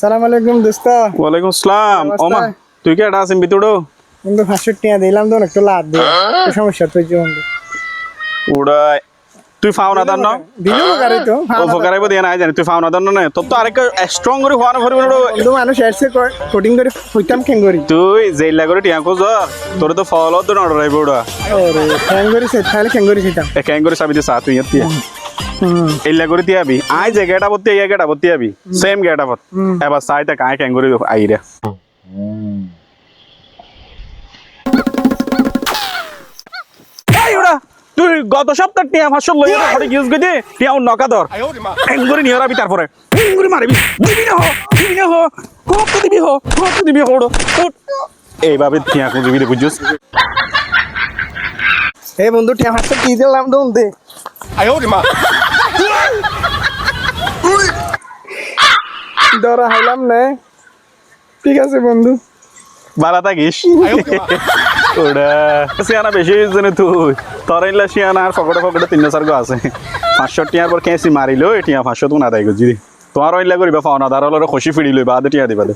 সালাম আলাইকুম দোস্ত। ওয়ালাইকুম আসসালাম। ওমা তুই কি এটা আছেন ভিতরে কিন্তু পাঁচশো টিয়া দিলাম তো একটু লাভ দিয়ে। সমস্যা তুই জীবন? ওটা তুই ফাও না দান না? দিল গাড়ি তো ও ফকারাইব দিয়ে নাই জানি তুই ফাও না দান না তোর তো আরেক স্ট্রং করে হওয়া না ভরবি বন্ধু মানুষ এসে কোটিং করে হইতাম খেং করি তুই জেলা করে টিয়া কোজ তোর তো ফল তো নড় রাইব ওটা ওরে খেং করি সে তাহলে খেং করি এ ক্যাং করে এল্লা করে তিয়াবি। আই গেটা বত্তি আবি। সেম গেটা বত এবার সাইতে কাই ক্যাং করে আই রে। এই ওরা তুই গত সপ্তাহ টিয়া ভাষণ লই এটা ঘরে ইউজ করে টিয়া নকা ধর। করে নিয়ে রাবি তারপরে। মারবি। দিবি না হো দিবি না হো। কত দিবি হো কত দিবি হো এইভাবে টিয়া খুঁজবি রে বুঝছিস? এই বন্ধু টিয়া পাঁচশো কি দিলাম তো দে। 哎呦我的妈！ ধরা হাইলাম না ঠিক আছে বন্ধু বালা থাকিস ওটা সিয়ানা বেশি জানে তুই তোর ইলা সিয়ানা আর ফকড়ে ফকড়ে তিন চার গো আছে পাঁচশো টিয়ার পর কেসি মারিলো টিয়া পাঁচশো তো না দেয় গো জিদি তোমার ইলা করিবা ফাওনা দার হলো খুশি ফিরি লইবা আদে টিয়া দিবা দে